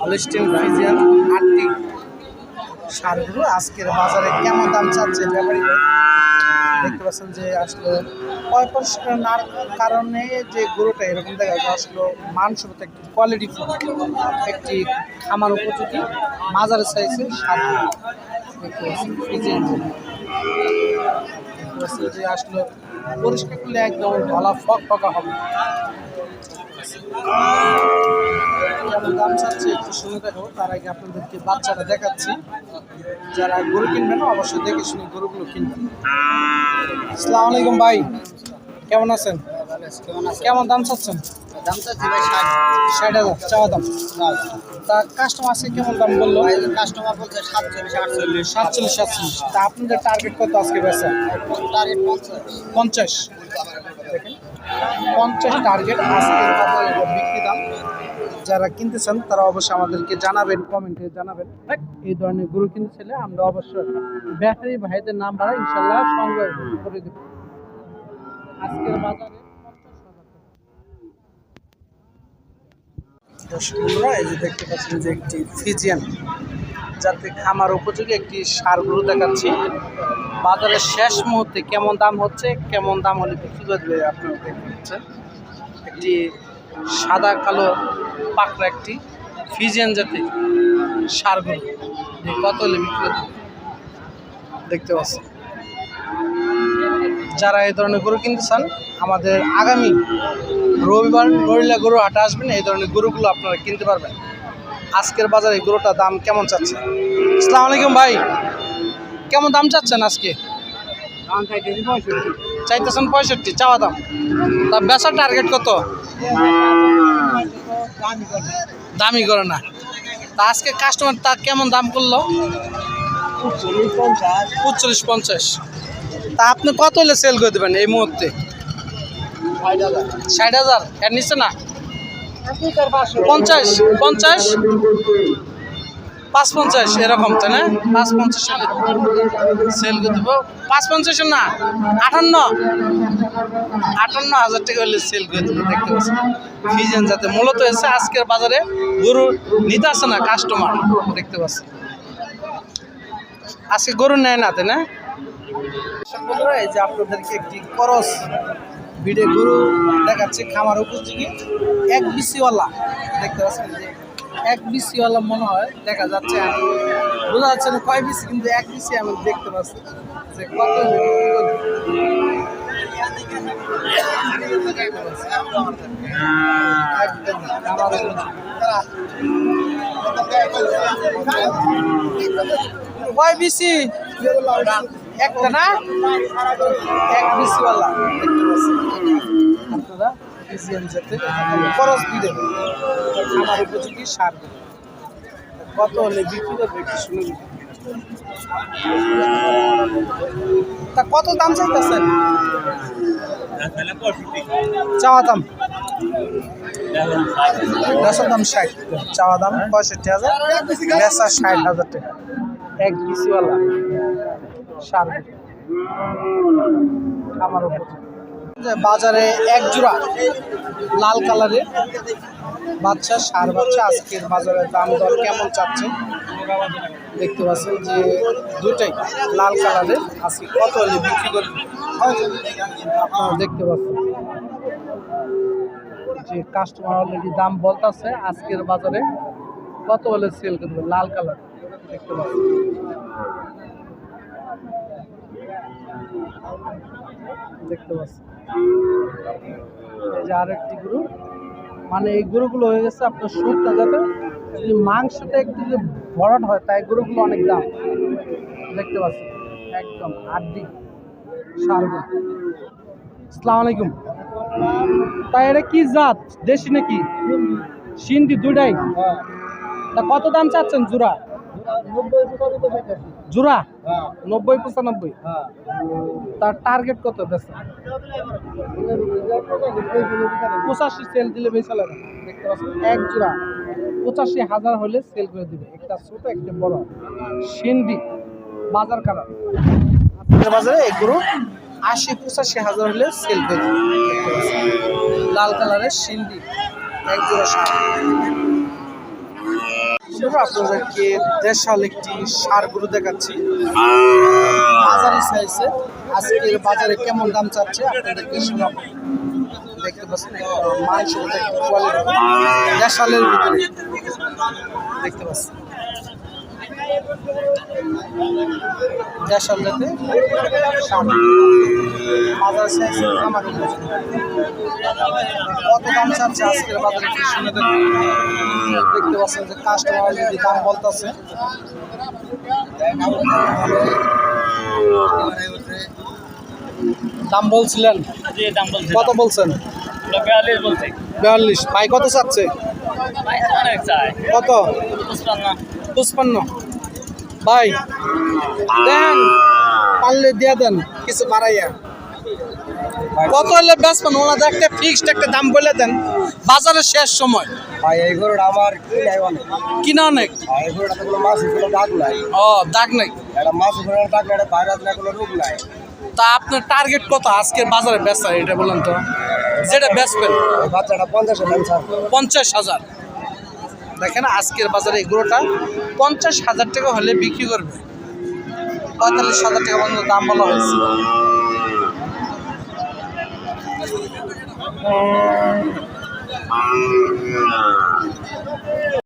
Holstein Friesian আটটি। সারগুলো আজকের বাজারে কেমন দাম চাচ্ছে ব্যাপারী দেখতে পাচ্ছেন যে আসলে পরিষ্কার নার কারণে যে গরুটা এরকম দেখা যায়, আসলে মানসম্মত একটি কোয়ালিটি একটি খামার উপযোগী, মাজার সাইজের সার। দেখতে পাচ্ছেন ফ্রিজিয়ান দেখতে পাচ্ছেন যে আসলে পরিষ্কার করলে একদম ধলা ফক ফকা হবে। কেমন দাম চাচ্ছে একটু শুনে দেখো তার আগে আপনাদেরকে বাচ্চাটা দেখাচ্ছি। যারা গরু কিনবেন অবশ্যই দেখে শুনে গরুগুলো কিনবেন। আসসালামু আলাইকুম ভাই কেমন আছেন? কেমন দাম চাচ্ছেন? দাম চাচ্ছি ভাই ষাট। ষাট হাজার চাওয়া দাম। তা কাস্টমার আছে কেমন দাম বলল? কাস্টমার বলছে সাতচল্লিশ আটচল্লিশ। সাতচল্লিশ সাতচল্লিশ। তা আপনাদের টার্গেট কত আজকে বেচা? টার্গেট পঞ্চাশ। পঞ্চাশ। দেখেন পঞ্চাশ টার্গেট এটার বিক্রি দাম। যারা কিনতে চান তারা অবশ্যই আমাদেরকে জানাবেন কমেন্টে জানাবেন। এই ধরনের গরু কিনতে চাইলে আমরা অবশ্যই ব্যাটারি ভাইদের নাম্বার ইনশাল্লাহ সংগ্রহ করে দেব। আজকের বাজারে দর্শক এই যে দেখতে পাচ্ছেন যে একটি ফিজিয়ান যাতে খামার উপযোগী একটি সার গরু দেখাচ্ছি। বাজারের শেষ মুহূর্তে কেমন দাম হচ্ছে, কেমন দাম হলে বিক্রি করে দেবে আপনারা দেখতে পাচ্ছেন। একটি সাদা কালো পাকড়া একটি ফিজিয়ান জাতি সার গরু। যে কত হলে বিক্রি করে দেখতে পাচ্ছেন। যারা এই ধরনের গরু কিনতে চান, আমাদের আগামী রবিবার নড়িলা গরু হাটে আসবেন এই ধরনের গরুগুলো আপনারা কিনতে পারবেন। আজকের বাজারে এই গরুটার দাম কেমন চাচ্ছে? আসসালামু আলাইকুম ভাই। কেমন দাম চাচ্ছেন আজকে? চাইতেছেন পঁয়ষট্টি চাওয়া দাম। তা বেচার টার্গেট কত? দামি করে না। তা আজকে কাস্টমার তা কেমন দাম করল? পঁচল্লিশ পঞ্চাশ। তা আপনি কত হলে সেল করে দেবেন এই মুহূর্তে? হাজার। পঞ্চাশ পঞ্চাশ, পাঁচ পঞ্চাশ, এরকম পাঁচ পঞ্চাশ পাঁচ পঞ্চাশ না হলে দেখতে যাতে মূলত এসে আজকের বাজারে গরু নিতে আসে না কাস্টমার দেখতে পাচ্ছি আজকে গরু নেয় না, তাই না? বন্ধুরা, এই যে আপনাদেরকে একটি করস ভিড়ে গরু দেখাচ্ছে খামার উপযোগী। এক বিসিওয়ালা দেখতে পাচ্ছেন যে এক বিসিওয়ালা মনে হয় দেখা যাচ্ছে আমি বোঝা যাচ্ছে না কয় বিসি কিন্তু এক বিসি আমি দেখতে পাচ্ছি যে কত কয় বিসি একটা না? এক বিসিওয়ালা। খরচ দিয়ে আমার উপযোগী সার কত হলে বিক্রি করবে একটু তা কত দাম চাইতেছেন? চাওয়া দাম? বেচার দাম ষাট। চাওয়া দাম পঁয়ষট্টি হাজার। ষাট হাজার টাকা। এক বিসিওয়ালা। সার আমার বাজারে এক জোড়া লাল কালারের বাচ্চা, সার বাচ্চা, আজকের বাজারের দাম দর কেমন চাচ্ছে? দেখতে পাচ্ছেন যে দুটাই লাল কালারের। আজকে কত হলে বিক্রি করবে? আপনারা দেখতে পাচ্ছেন। যে কাস্টমার অলরেডি দাম বলতেছে, আজকের বাজারে কত হলে সেল করবে? লাল কালার। দেখতে পাচ্ছেন। দেখতে পাচ্ছি। এই যে আরেকটি গরু। মানে এই গরুগুলো হয়ে গেছে আপনার শুটটা যাতে যদি মাংসটা একটু যদি ভরাট হয় তাই গরুগুলো অনেক দাম। দেখতে পাচ্ছি। একদম আড্ডি সার গরু আসসালামু আলাইকুম। তাই এটা কি জাত? দেশি নাকি? সিন্ধি দুটাই তা কত দাম চাচ্ছেন জোড়া? জোড়া নব্বই পঁচানব্বই? তার টার্গেট কত বেচা? পঁচাশি সেল দিলে দেখতে পাচ্ছেন এক জোড়া। পঁচাশি হাজার হলে সেল করে দিবে। একটা ছোট একটা বড়। সিন্ডি বাজার আজকের বাজারে এগুলো আশি পঁচাশি হাজার হলে সেল করে দিবে। লাল কালারের সিন্ডি এক জোড়া আপনাদেরকে দেশাল একটি সার গরু দেখাচ্ছি। বাজারে চাইছে। আজকের বাজারে কেমন দাম চাচ্ছে আপনাদেরকে শোনাবো। দেখতে পাচ্ছেন দেশালের ভিতরে। দেখতে পাচ্ছেন। চাইছে কত দাম চাচ্ছে আজকের বাজারে শুনে দেখতে পাচ্ছেন যে কাস্টমার যদি দাম বলতেছে। দাম বলছিলেন? কত বলছেন? বিয়াল্লিশ ভাই কত চাচ্ছে? কত? পঁচপান্ন। ভাই দেন পারলে দিয়ে দেন কিছু বাড়াইয়া। কত হলে বেচবেন? ওনাদের একটা ফিক্সড একটা দাম বলে দেন বাজারের শেষ সময়। ভাই এই গরুটা আমার কি নাই অনেক। কিনা অনেক? ভাই এই গরুটা কোনো মাছ কোনো দাগ নাই। ও দাগ নাই। এটা মাছ কোনো দাগ নাই এটা ভাইরাস নাই কোনো রোগ নাই। তা আপনার টার্গেট কত আজকের বাজারে এটা বলেন তো। যেটা বেচবেন? বাচ্চাটা পঞ্চাশ হাজার। পঞ্চাশ হাজার। দেখেন আজকের বাজারে এগুলোটা পঞ্চাশ হাজার টাকা হলে বিক্রি করবে। পঁয়তাল্লিশ হাজার টাকা পর্যন্ত দাম বলা হয়েছে।